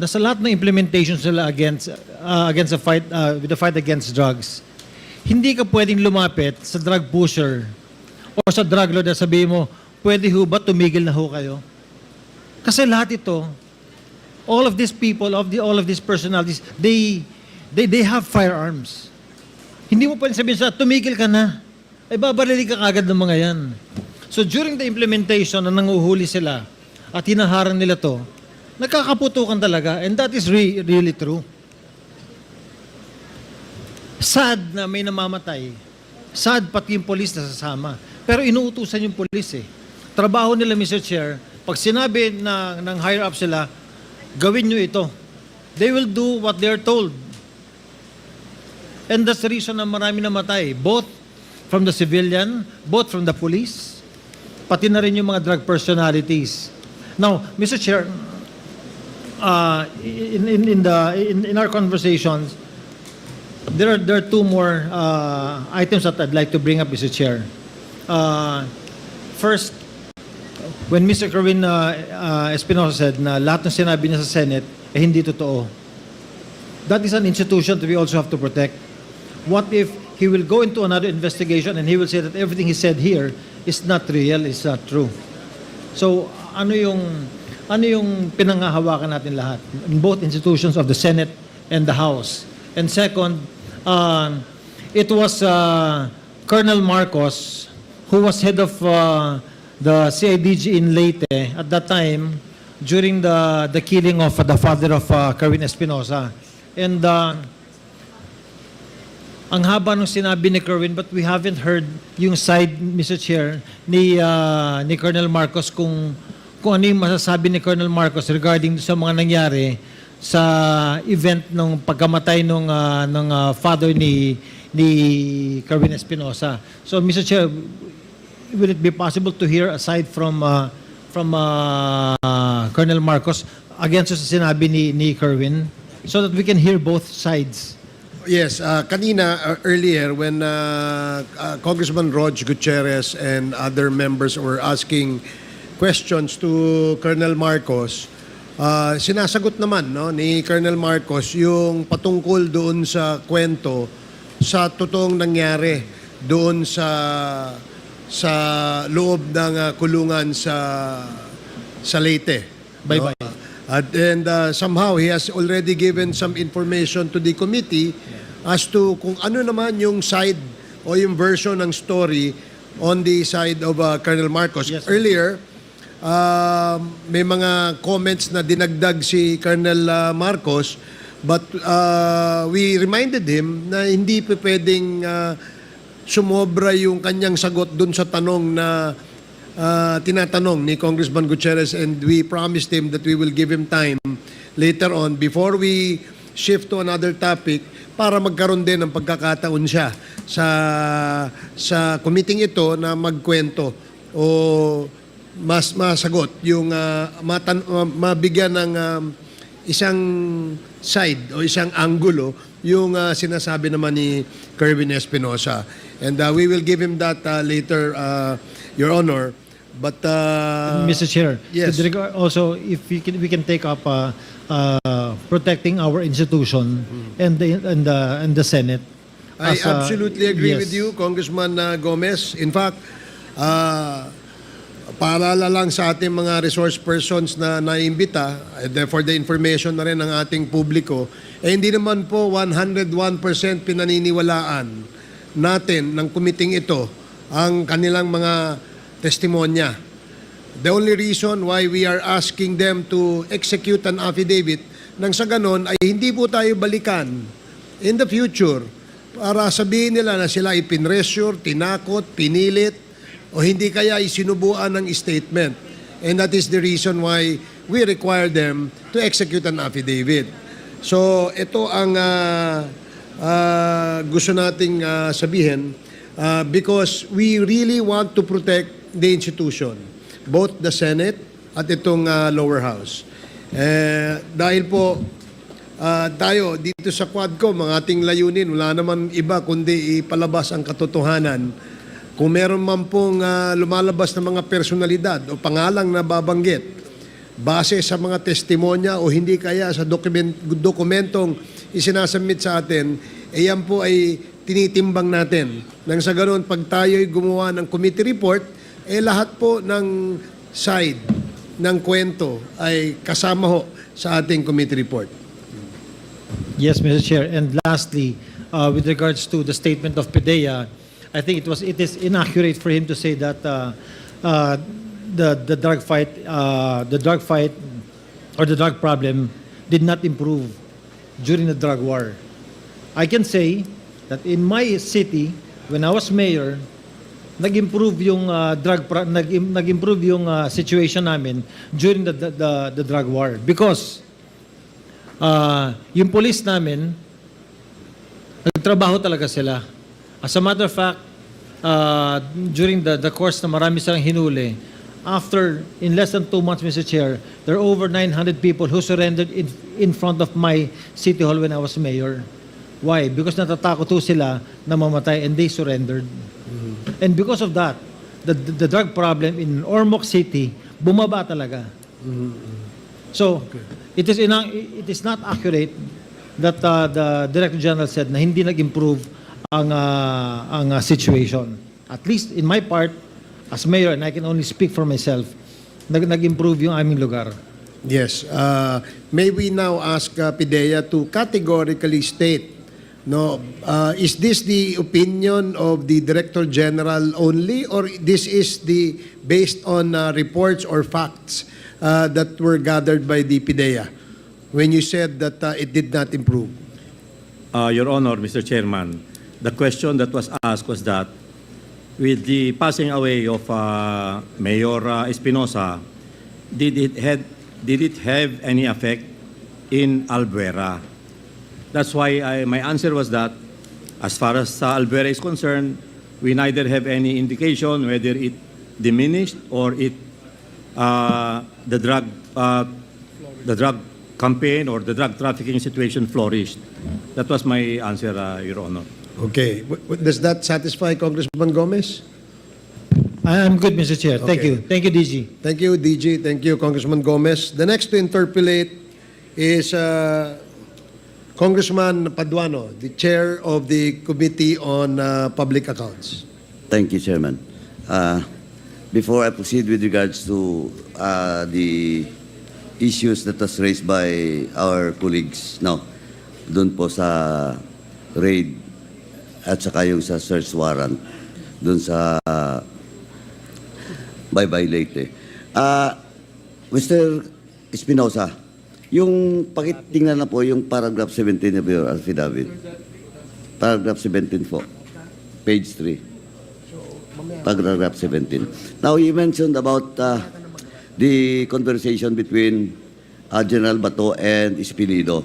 na sa lahat ng implementation sila against uh, against the fight uh, with the fight against drugs, hindi ka pwedeng lumapit sa drug pusher o sa drug lord at sabihin mo, pwede ho ba tumigil na ho kayo? Kasi lahat ito, all of these people, of the all of these personalities, they they they have firearms. Hindi mo pwedeng sabihin sa tumigil ka na. Ay babarili ka kagad ng mga yan. So during the implementation na nanguhuli sila at hinaharang nila to, nagkakaputukan talaga and that is re- really true. Sad na may namamatay. Sad pati yung polis na sasama. Pero inuutusan yung polis eh. Trabaho nila, Mr. Chair, pag sinabi na, ng higher up sila, gawin nyo ito. They will do what they're told. And that's the reason na marami namatay. Both from the civilian, both from the police, pati na rin yung mga drug personalities. Now, Mr. Chair, uh, in, in, in, the, in, in our conversations, there are, there are two more uh, items that I'd like to bring up, Mr. Chair. Uh, first, when Mr. Kerwin uh, uh, Espinosa said na lahat ng sinabi niya sa Senate eh hindi totoo. That is an institution that we also have to protect. What if he will go into another investigation and he will say that everything he said here is not real, is not true. So, ano yung ano yung pinangahawakan natin lahat in both institutions of the Senate and the House. And second, uh, it was uh, Colonel Marcos who was head of uh, the CIDG in Leyte at that time during the the killing of the father of uh, Kerwin Espinosa. And uh, ang haba ng sinabi ni Kerwin but we haven't heard yung side, Mr. Chair, ni, uh, ni Colonel Marcos kung, kung ano yung masasabi ni Colonel Marcos regarding sa mga nangyari sa event ng pagkamatay ng ng uh, father ni ni Kerwin Espinosa. So Mr. Chair, will it be possible to hear aside from uh, from uh, Colonel Marcos against sa sinabi ni ni Kerwin so that we can hear both sides? Yes, uh, kanina uh, earlier when uh, uh, Congressman Rog Gutierrez and other members were asking questions to Colonel Marcos, uh, sinasagot naman no, ni Colonel Marcos yung patungkol doon sa kwento sa totoong nangyari doon sa sa loob ng uh, kulungan sa sa Leyte. Bye-bye. At and uh, somehow he has already given some information to the committee as to kung ano naman yung side o yung version ng story on the side of uh, Colonel Marcos. Yes, sir. Earlier, uh, may mga comments na dinagdag si Colonel uh, Marcos but uh, we reminded him na hindi pa pwedeng uh, sumobra yung kanyang sagot dun sa tanong na uh, tinatanong ni Congressman Gutierrez and we promised him that we will give him time later on before we shift to another topic para magkaroon din ng pagkakataon siya sa sa committee ito na magkwento o mas masagot yung uh, matan, uh, mabigyan ng um, isang side o isang angulo yung uh, sinasabi naman ni Kerwin Espinosa. And uh, we will give him that uh, later, uh, Your Honor. But uh, Mr. Chair, yes. also if we can we can take up uh, uh, protecting our institution and the and the and the Senate. I as, uh, absolutely agree yes. with you, Congressman uh, Gomez. In fact, uh, paalala lang sa ating mga resource persons na naimbita, eh, for the information na rin ng ating publiko, eh hindi naman po 101% pinaniniwalaan natin ng kumiting ito ang kanilang mga testimonya. The only reason why we are asking them to execute an affidavit nang sa ganon ay hindi po tayo balikan in the future para sabihin nila na sila ipinressure, tinakot, pinilit o hindi kaya isinubuan ng statement. And that is the reason why we require them to execute an affidavit. So ito ang ah, ah, gusto nating ah, sabihin ah, because we really want to protect the institution, both the Senate at itong ah, lower house. Eh, dahil po ah, tayo dito sa Quadcom, ang ating layunin, wala naman iba kundi ipalabas ang katotohanan. Kung meron man pong ah, lumalabas na mga personalidad o pangalang na babanggit base sa mga testimonya o hindi kaya sa dokument, dokumentong isinasubmit sa atin, eh yan po ay tinitimbang natin. Nang sa ganoon, pag tayo'y gumawa ng committee report, eh lahat po ng side ng kwento ay kasama ho sa ating committee report. Yes, Mr. Chair. And lastly, uh, with regards to the statement of PDEA, I think it was it is inaccurate for him to say that uh, uh, the the drug fight uh, the drug fight or the drug problem did not improve during the drug war. I can say that in my city, when I was mayor, nag-improve yung uh, drug pro- nag nag-improve yung uh, situation namin during the, the the the drug war because uh, yung police namin nagtrabaho talaga sila. As a matter of fact, uh, during the, the course na marami silang hinuli, after, in less than two months, Mr. Chair, there are over 900 people who surrendered in, in front of my city hall when I was mayor. Why? Because natatakot ho sila na mamatay and they surrendered. And because of that, the, the, the drug problem in Ormoc City, bumaba talaga. So, it is ina- it is not accurate that uh, the Director General said na hindi nag-improve ang uh, ang uh, situation. At least in my part as mayor and I can only speak for myself, nag nag-improve yung aming lugar. Yes. Uh, may we now ask uh, PIDEA to categorically state, no, uh, is this the opinion of the Director General only or this is the based on uh, reports or facts uh, that were gathered by the PIDEA when you said that uh, it did not improve? Uh, Your Honor, Mr. Chairman, the question that was asked was that with the passing away of uh, Mayor uh, Espinosa, did it had did it have any effect in Albuera? That's why I, my answer was that as far as uh, Albuera is concerned, we neither have any indication whether it diminished or it uh, the drug uh, the drug campaign or the drug trafficking situation flourished. That was my answer, uh, Your Honor. Okay. W- w- does that satisfy Congressman Gomez? I- I'm good, Mr. Chair. Thank Okay. you. Thank you, DG. Thank you, DG. Thank you, Congressman Gomez. The next to interpolate is uh, Congressman Paduano, the chair of the Committee on uh, Public Accounts. Thank you, Chairman. Uh, Before I proceed with regards to uh, the issues that was raised by our colleagues, no, doon po sa raid at saka yung sa search warrant doon sa Bye-Bye Leyte. Uh, Mr. Espinosa, yung pakitingnan na po yung paragraph 17 of your affidavit. Paragraph 17 po. Page 3 paragraph 17. Now, you mentioned about uh, the conversation between uh, General Bato and Espilido.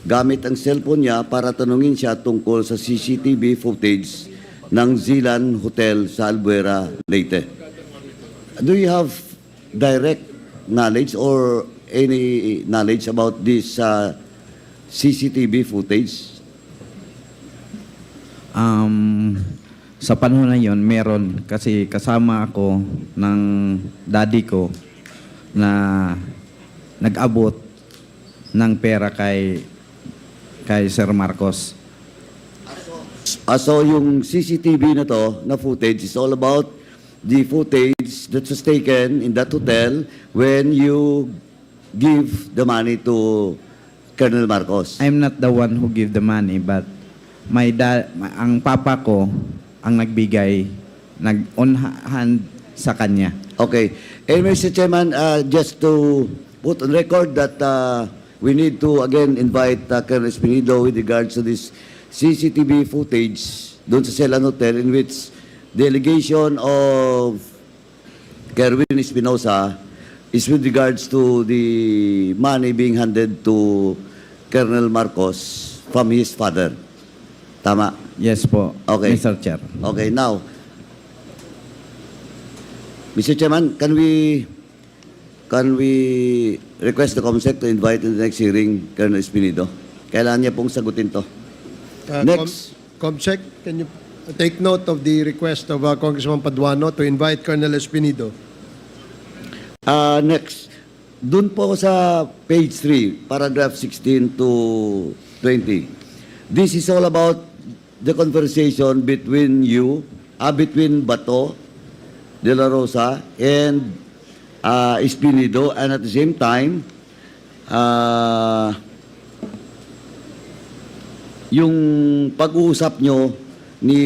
Gamit ang cellphone niya para tanungin siya tungkol sa CCTV footage ng Zilan Hotel sa Albuera, Leyte. Do you have direct knowledge or any knowledge about this uh, CCTV footage? Um, sa panahon na yon meron kasi kasama ako ng daddy ko na nag-abot ng pera kay kay Sir Marcos. Ah, so yung CCTV na to, na footage, is all about the footage that was taken in that hotel when you give the money to Colonel Marcos. I'm not the one who give the money but my da- ma- ang papa ko ang nagbigay nag on ha- hand sa kanya. Okay. And Mr. Chairman, uh, just to put on record that uh, we need to again invite uh, Colonel Espinido with regards to this CCTV footage doon sa Celan Hotel in which the allegation of Kerwin Espinosa is with regards to the money being handed to Colonel Marcos from his father. Tama? Yes po, Okay. Mr. Chair. Okay, now, Mr. Chairman, can we can we request the COMSEC to invite in the next hearing Colonel Espinido? Kailangan niya pong sagutin to. Uh, Next. Com- Comsec, can you take note of the request of uh, Congressman Paduano to invite Colonel Espinido? Uh, next, dun po sa page 3, paragraph 16 to 20. This is all about the conversation between you, ah, between Bato de la Rosa and uh, Espinido, and at the same time, ah, yung pag-uusap nyo ni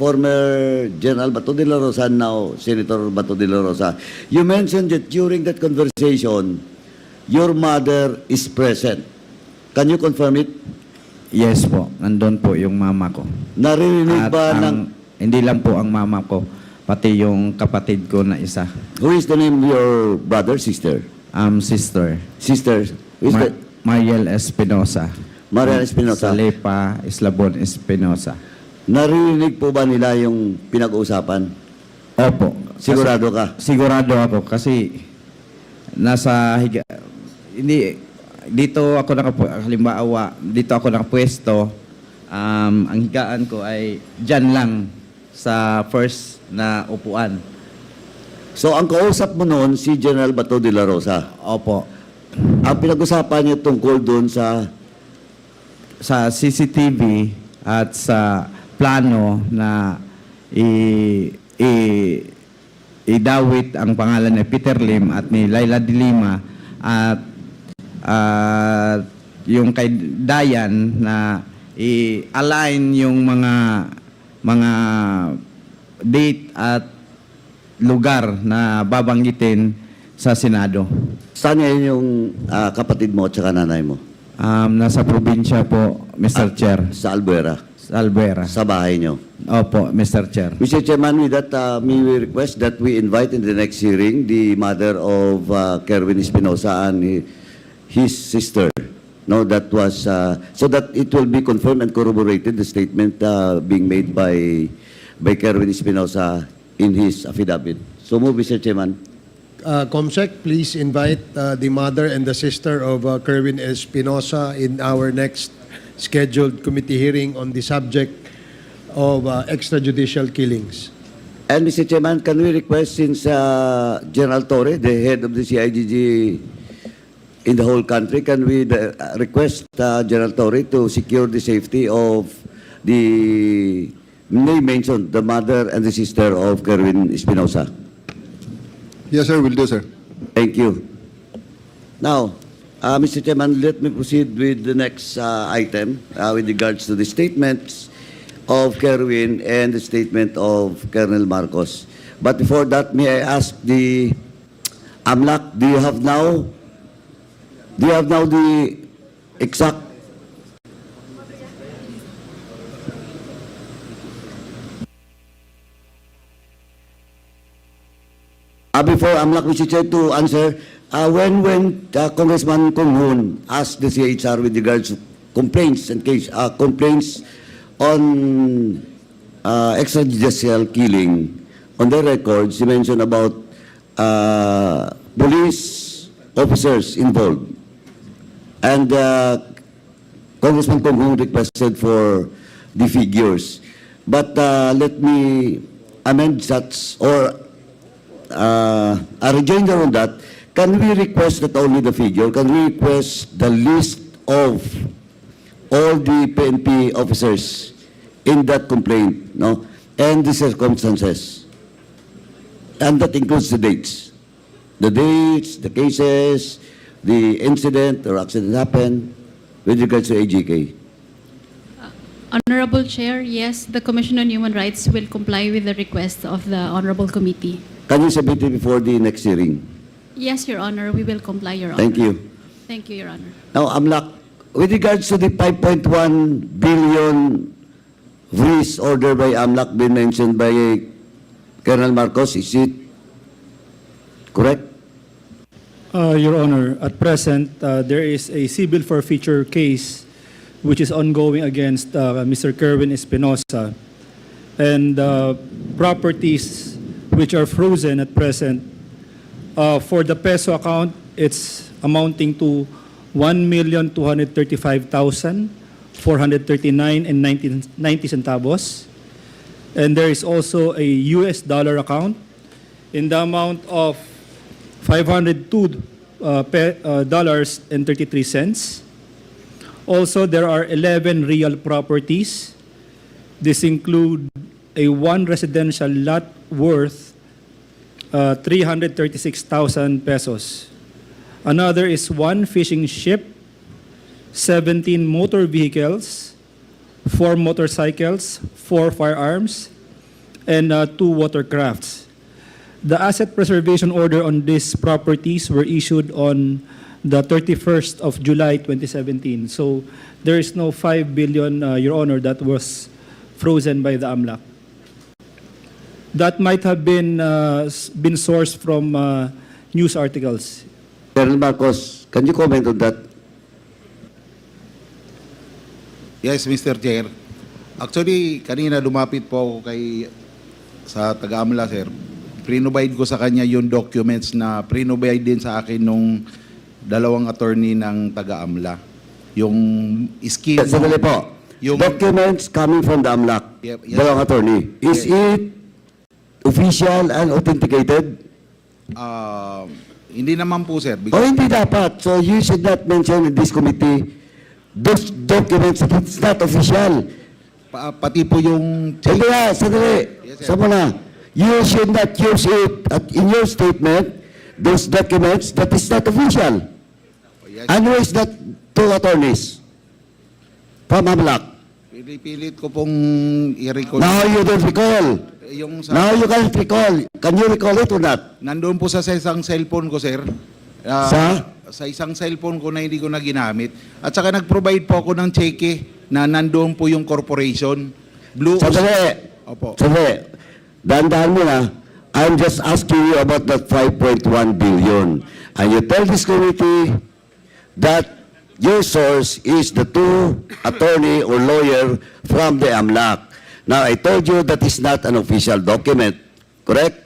former General Bato de la Rosa, now Senator Bato de la Rosa, you mentioned that during that conversation, your mother is present. Can you confirm it? Yes po, nandun po yung mama ko. Naririnig At ba ng... ang, hindi lang po ang mama ko, pati yung kapatid ko na isa, Who is the name of your brother, sister? um, sister, Sister? Who is Mar- the... Mariel Espinosa. Mariel Espinosa. Sa Lepa, Eslabon Espinosa. Naririnig po ba nila yung pinag-uusapan? Opo. Sigurado ka? Sigurado ako kasi nasa higa, hindi dito ako nakapu halimbawa dito ako nakapwesto um, ang higaan ko ay diyan lang sa first na upuan. So, ang kausap mo noon, si General Bato de la Rosa. Opo. Ang pinag-usapan niyo tungkol doon sa Sa CCTV at sa plano na i, i idawit ang pangalan ni Peter Lim at ni Laila de Lima at at yung kay Dayan na i-align yung mga mga date at lugar na babanggitin sa Senado. Saan ngayon yung ah, kapatid mo at saka nanay mo? Um, nasa probinsya po, Mr. Chair, Sa Albuera, sa Albuera. sa bahay nyo. Opo, Mr. Chair. Mr. Chairman, with that, uh, may we request that we invite in the next hearing the mother of uh, Kerwin Espinosa and hi- his sister. No, that was, uh, so that it will be confirmed and corroborated, the statement uh, being made by, by Kerwin Espinosa in his affidavit. So move, Mr. Chairman. Uh, Comsec, please invite uh, the mother and the sister of uh, Kerwin Espinosa in our next scheduled committee hearing on the subject of uh, extrajudicial killings. And Mr. Chairman, can we request since uh, General Torre, the head of the CIGG in the whole country, can we uh, request uh, General Torre to secure the safety of the name mentioned, the mother and the sister of Kerwin Espinosa? Yes, sir, will do, sir. Thank you. Now, uh, Mr. Chairman, let me proceed with the next uh, item uh, with regards to the statements of Kerwin and the statement of Colonel Marcos. But before that, may I ask the AMLAC, do you have now, do you have now the exact Uh, before Mr. Chair, to answer, uh, when when uh, Congressman Kung Hoon asked the CHR with regards to complaints and case uh, complaints on uh, extrajudicial killing, on the records, he mentioned about uh, police officers involved. And uh, Congressman Kung Hoon requested for the figures. But uh, let me amend such or uh, a rejoinder on that, can we request not only the figure, can we request the list of all the PNP officers in that complaint, no? And the circumstances. And that includes the dates. The dates, the cases, the incident or accident happened with regards to AGK. Honorable Chair, yes, the Commission on Human Rights will comply with the request of the Honorable Committee. Can you submit it before the next hearing? Yes, Your Honor, we will comply, Your Honor. Thank you. Thank you, Your Honor. Now, AMLAC, with regards to the 5.1 billion freeze order by AMLAC been mentioned by Colonel Marcos, is it correct? Uh, Your Honor, at present, uh, there is a civil forfeiture case which is ongoing against uh, Mr. Kerwin Espinosa. And uh, properties which are frozen at present, uh, for the peso account, it's amounting to 1,235,439 and 90 90 centavos. And there is also a US dollar account in the amount of 502 uh, pe- uh, dollars and 33 cents. Also, there are 11 real properties. This include a one residential lot worth uh, 336,000 pesos. Another is one fishing ship, 17 motor vehicles, four motorcycles, four firearms, and uh, two watercrafts. The asset preservation order on these properties were issued on the 31st of July 2017. So there is no 5 billion, uh, Your Honor, that was frozen by the AMLAC. That might have been, uh, been sourced from uh, news articles. Colonel Marcos, can you comment on that? Yes, Mr. Chair. Actually, kanina lumapit po ako kay sa taga-AMLA, sir. Pre-provide ko sa kanya yung documents na pre-provide din sa akin nung dalawang attorney ng taga-AMLA. Yung scheme... Sandali po. Yung, Documents coming from the AMLAC, Yep, yes. dalawang attorney. Is it official and authenticated? ah, hindi naman po, sir. O Because, hindi dapat. So you should not mention in this committee those documents that it's not official. pa- pati po yung... Sandali, ah, sandali. Yes. Sama na. You should not use it at, in your statement, those documents that is not official. Yes, And who is that two attorneys? From AMLAC. Pinipilit ko pong i-recall. Now you don't recall. Yung sa... Now you can't recall. Can you recall it or not? Nandun po sa isang cellphone ko, sir. Ah, Sa? Sa isang cellphone ko na hindi ko na ginamit. At saka nag-provide po ako ng cheque na nandoon po yung corporation. Blue Sandali. Opo. Sandali. Dahan-dahan mo na. I'm just asking you about that 5.1 billion. And you tell this committee that your source is the two attorney or lawyer from the AMLAC. Now, I told you that is not an official document. Correct?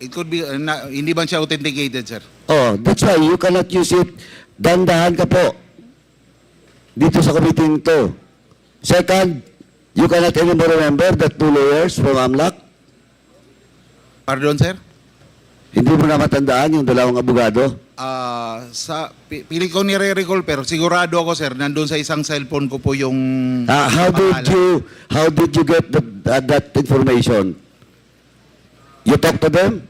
It could be, uh, na, hindi ba siya authenticated, sir? Oh, that's why you cannot use it. Dandahan ka po. Dito sa committee to. Second, you cannot anymore remember that two lawyers from AMLAC? Pardon, sir? Hindi mo na matandaan yung dalawang abogado? Ah, sa, pi- pili ko nire-recall pero sigurado ako, sir, nandun sa isang cellphone ko po yung... Ah, how did pangalan. you how did you get the, uh, that information? You talk to them?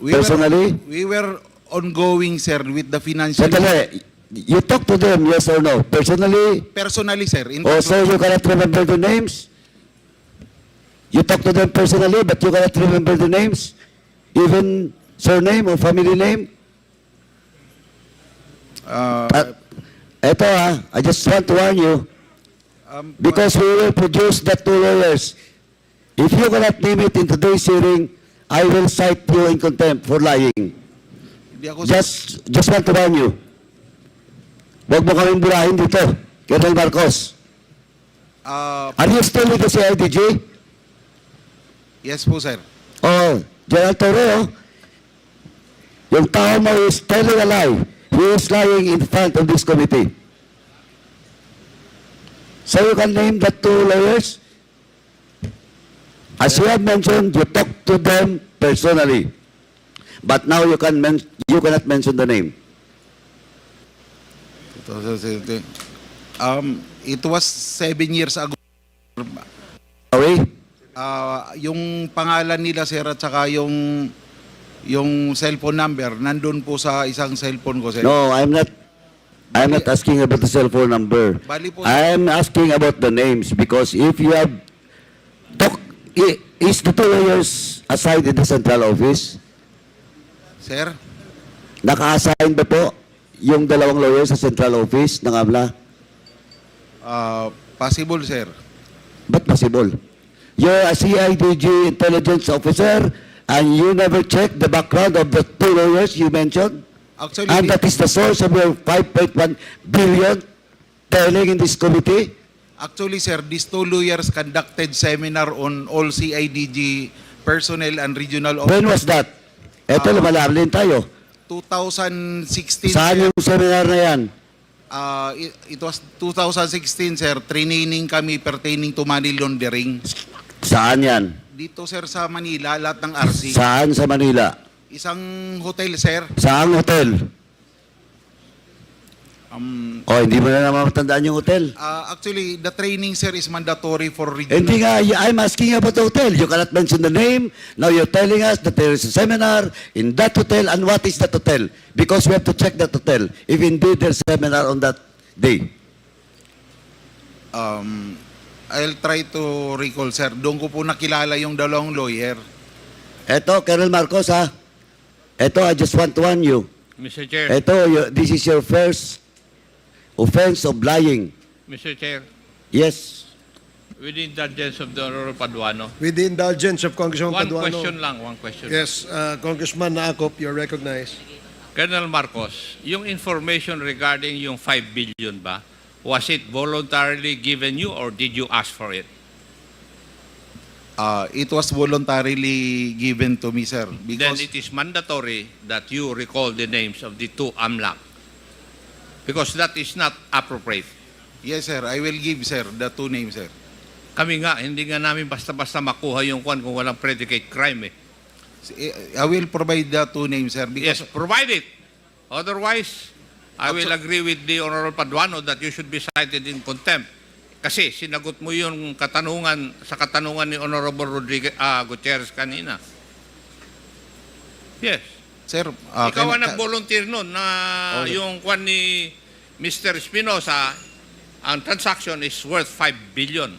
We personally? Were, we were ongoing, sir, with the financial... Sandali. You talk to them, yes or no? Personally? Personally, sir. In Or so you cannot remember the names? You talk to them personally, but you cannot remember the names? Even surname or family name? Ah, At, eto ah, I just want to warn you, um, because we will produce the two lawyers. If you cannot name it in today's hearing, I will cite you in contempt for lying. Just, just want to warn you. Huwag mo kaming burahin dito, Colonel Marcos. Ah, Are you still with the CIDG? yes po, sir. Oh, General Torreo, yung tao mo is telling a lie. He is lying in front of this committee. So you can name the two lawyers? As you have mentioned, you talk to them personally. But now you can men- you cannot mention the name. Um, it was seven years ago. Sorry? Ah, yung pangalan nila, sir, at saka yung yung cellphone number, nandun po sa isang cellphone ko, sir. No, I'm not I'm not asking about the cell phone number. Bali po, I'm asking about the names because if you have talk, i- is the two lawyers assigned in the central office? sir, Naka-assign ba po yung dalawang lawyers sa central office ng AMLA? ah, possible, sir. But possible. You're a CIDG intelligence officer and you never check the background of the two lawyers you mentioned? Actually, And that is the source of your 5.1 billion telling in this committee? actually, sir, these two lawyers conducted seminar on all CIDG personnel and regional When officers. was that? Eto, Ah. lumalarlin tayo. 2016, Saan yung seminar na yan? Ah, it, it was 2016, sir. Training kami pertaining to money laundering. Saan yan? Dito, sir, sa Manila, lahat ng RC. Saan sa Manila? Isang hotel, sir. Saang hotel? Um, O, hindi mo na naman matandaan yung hotel. uh, actually, the training, sir, is mandatory for regional. Hindi nga, y- I'm asking about the hotel. You cannot mention the name. Now you're telling us that there is a seminar in that hotel. And what is that hotel? Because we have to check that hotel. If indeed there's a seminar on that day. Um, I'll try to recall, sir. Doon ko po nakilala yung dalawang lawyer. Eto, Colonel Marcos, ha? Eto, I just want to warn you. Mr. Chair, Eto, you- this is your first offense of lying. Mr. Chair, Yes. with the indulgence of the Honorable Paduano, With the indulgence of Congressman one Paduano. question lang, one question. Yes, uh, Congressman Naakop, you're recognized. Colonel Marcos, yung information regarding yung 5 billion ba, was it voluntarily given you or did you ask for it? Uh, it was voluntarily given to me, sir. Then Because it is mandatory that you recall the names of the two AMLAC. Because that is not appropriate. Yes, sir. I will give, sir, the two names, sir. Kami nga, hindi nga namin basta-basta makuha yung kwan kung walang predicate crime eh. I will provide the two names, sir. Yes, Because provide it. Otherwise, I will agree with the Honorable Paduano that you should be cited in contempt. Kasi sinagot mo yung katanungan sa katanungan ni Honorable Rodriguez ah, Gutierrez kanina. Yes. Sir, uh, Ikaw ang nag-volunteer nun na Okay. yung kwan ni Mr. Espinosa, ang transaction is worth 5 billion.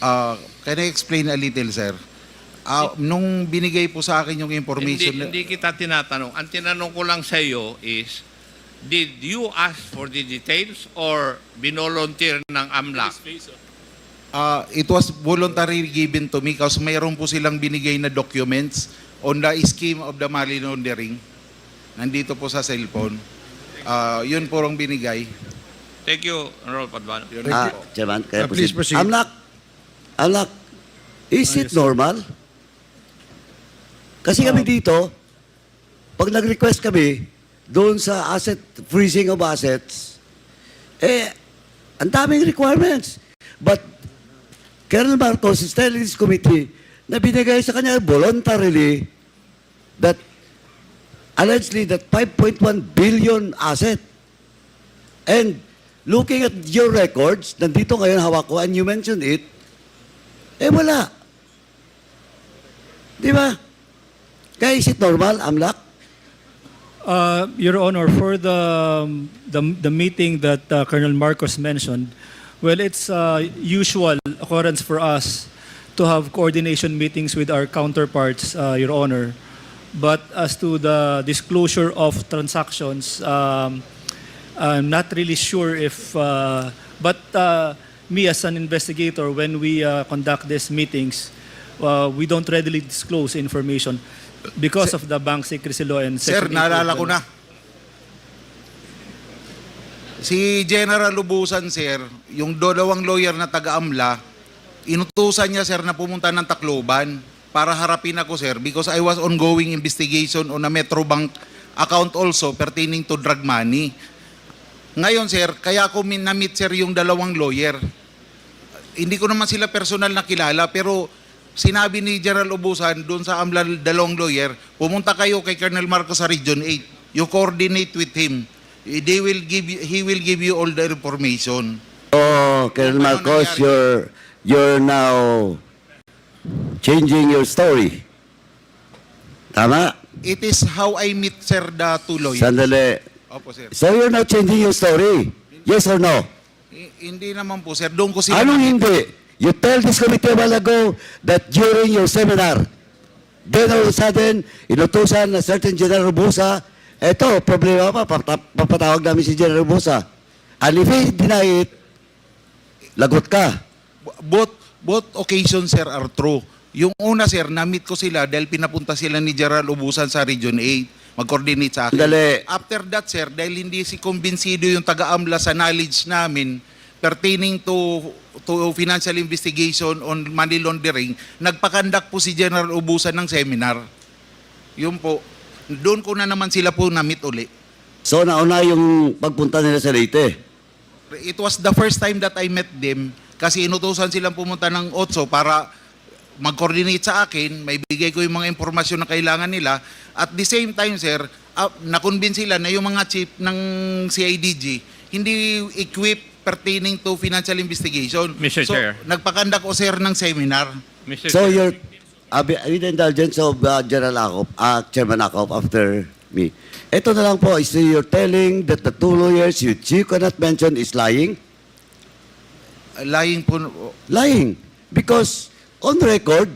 uh, can I explain a little, sir? Uh, nung binigay po sa akin yung information, Hindi, hindi kita tinatanong. Ang tinanong ko lang sa iyo is, did you ask for the details or binolunteer ng AMLAC? uh, it was voluntarily given to me kasi mayroon po silang binigay na documents on the scheme of the money laundering. Nandito po sa cellphone. Uh, yun po ang binigay. Thank you, Honorable Paduano. Ah, Chairman, kaya Uh, please proceed. Amlak, Amlak, is it normal? Kasi kami dito, pag nag-request kami, doon sa asset, freezing of assets, eh, ang daming requirements. But, Colonel Marcos is telling this committee na binigay sa kanya voluntarily that allegedly that 5.1 billion asset. And looking at your records, nandito ngayon hawak ko, and you mentioned it, eh wala. Di ba? Kaya is it normal, Amlak? Uh, Your Honor, for the, um, the, the meeting that uh, Colonel Marcos mentioned, well, it's uh, usual occurrence for us to have coordination meetings with our counterparts, uh, Your Honor. But as to the disclosure of transactions, um, I'm not really sure if, uh, but uh, me as an investigator, when we uh, conduct these meetings, uh, we don't readily disclose information because of the bank secrecy law and Sir, Section naalala ko 8.1. na. Si General Lubusan, sir, yung dalawang lawyer na taga-AMLA, inutusan niya, sir, na pumunta ng Tacloban para harapin ako, sir, because I was ongoing investigation on a Metrobank account also pertaining to drug money. Ngayon, sir, kaya ako min- na-meet, sir, yung dalawang lawyer. Hindi ko naman sila personal na kilala, pero sinabi ni General Ubusan doon sa AMLA dalawang lawyer, pumunta kayo kay Colonel Marcos sa Region 8. You coordinate with him. They will give you, he will give you all the information. Oh, Colonel Marcos, you're, you're now changing your story. Tama? It is how I meet, sir, lawyers. Sandali. Opo, sir. So you're now changing your story? Yes or no? I- hindi naman po, sir. Doon ko sila... Anong hindi? You tell this committee a while ago that during your seminar, then all of a sudden, inutusan na certain General Busa, eto, problema pa, papa- papatawag namin si General Busa. And if he deny it, lagot ka. both both occasions sir are true. Yung una sir, na-meet ko sila dahil pinapunta sila ni General Ubusan sa Region 8. Mag-coordinate sa akin. Dali. After that sir, dahil hindi si kumbinsido yung taga-AMLA sa knowledge namin pertaining to to financial investigation on money laundering, nagpakandak po si General Ubusan ng seminar. Yun po. Doon ko na naman sila po na-meet uli. So nauna yung pagpunta nila sa Leyte. It was the first time that I met them kasi inutusan silang pumunta ng Otso para mag-coordinate sa akin, may bigay ko yung mga impormasyon na kailangan nila. At the same time, sir, uh, nakonvince sila na yung mga chief ng CIDG hindi equipped pertaining to financial investigation. Mr. So, Chair. nagpakandak ko, sir, ng seminar. Mr. So Chair. you're, uh, with the indulgence of uh, General Akop, uh, Chairman Akop after me. Ito na lang po, is you're telling that the two lawyers you, you cannot mention is lying? Lying po, Lying. Because on record,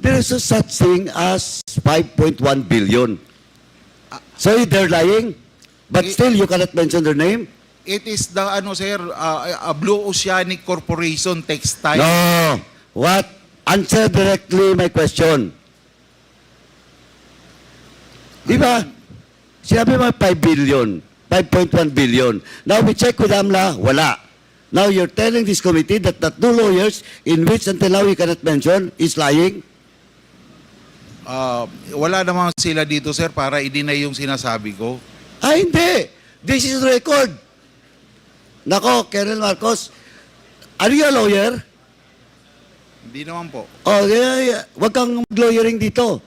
there is a such thing as 5.1 billion. So they're lying, but still you cannot mention their name? It is the, ano, sir, uh, a Blue Oceanic Corporation Textile. No. What? Answer directly my question. Di ba? Sinabi mo 5 billion, 5.1 billion. Now we check with AMLA, wala. Now you're telling this committee that the two lawyers in which until now you cannot mention is lying? Uh, wala naman sila dito, sir, para i-deny yung sinasabi ko. Ah, hindi. This is record. Nako, Colonel Marcos, are you a lawyer? Hindi naman po. Oh, yeah, yeah. wag kang lawyering dito.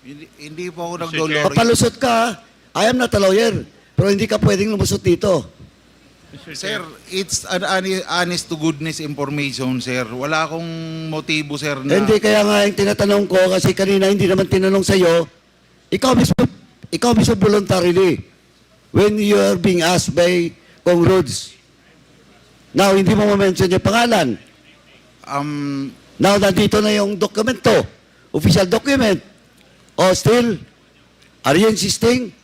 Hindi, hindi po ako nagdolori. Papalusot ka, ha? I am not a lawyer. Pero hindi ka pwedeng lumusot dito. Sir, it's an hone- honest to goodness information, sir. Wala akong motibo, sir, na... Hindi kaya nga yung tinatanong ko kasi kanina hindi naman tinanong sa iyo. Ikaw mismo ikaw mismo voluntarily when you are being asked by Kong Rhodes. Now hindi mo ma-mention yung pangalan. Um, Now nandito na yung dokumento, official document. O still, are you insisting